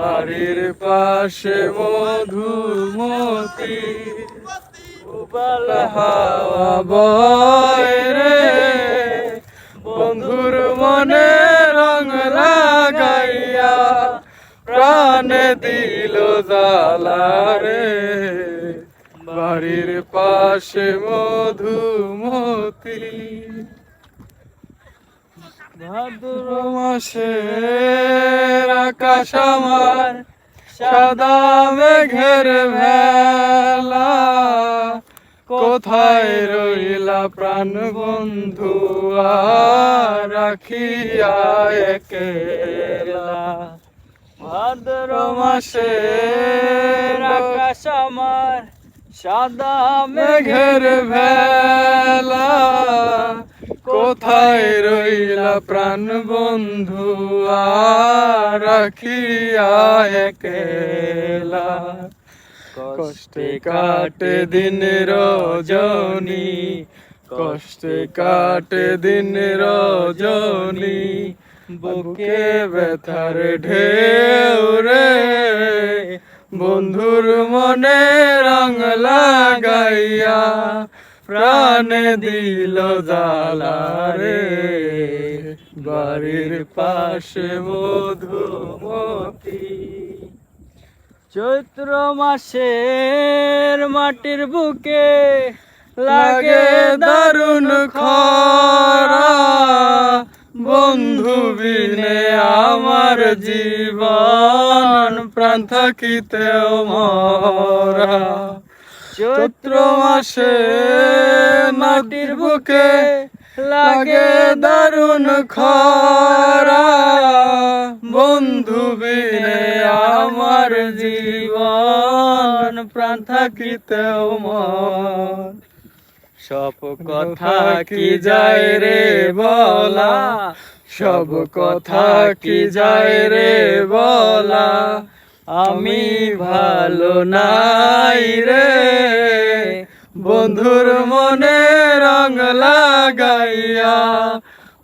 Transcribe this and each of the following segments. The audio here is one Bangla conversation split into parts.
বাড়ির পাশে মধুমতি, উবাল হাওয়া বয় রে। বন্ধুর মনে রং লাগাইয়া প্রাণে দিল জ্বালা রে। বাড়ির পাশে মধুমতি, ভাদ্র মাসে আকাশ আমার, সাদা মেঘের ভেলা। কোথায় রইলা প্রাণ বন্ধু রাখিয়া ভাদ্র মাসে আকাশ আমার, সাদা মেঘের ভেলা। কোথায় রইলা প্রাণ বন্ধু? রাখিয়া একেলা। কষ্টে কাটে দিন রজনী। কষ্টে কাটে দিন রজনী। বুকে ব্যথার ঢেউ রে। বন্ধুর মনে রং লাগাইয়া প্রাণে দিল জ্বালা রে বাড়ির পাশে মধুমতি। চৈত্র মাসের মাটির বুকে লাগে দারুণ খরা। বন্ধু বিনে আমার জীবন, প্রাণ থাকিতেও মরা। চৈত্র মাসে মাটির বুকে লাগে দারুণ খরা। বন্ধু বিনে আমার জীবন, প্রাণ থাকিতেও সব কথা কি যায় রে বলা? সব কথা কি যায় রে বলা? আমি ভালো নাই রে। বন্ধুর মনে রং লাগাইয়া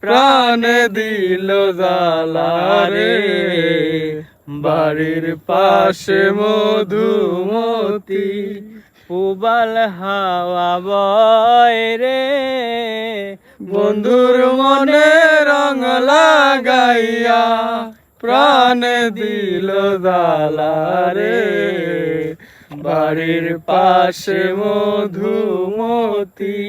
প্রাণ দিল জ্বালা রে। বাড়ির পাশে মধুমতি পুবাল হাওয়া বয় রে। বন্ধুর মনে রং লাগাইয়া প্রাণ দিল দালারে বাড়ির পাশে মধুমতি।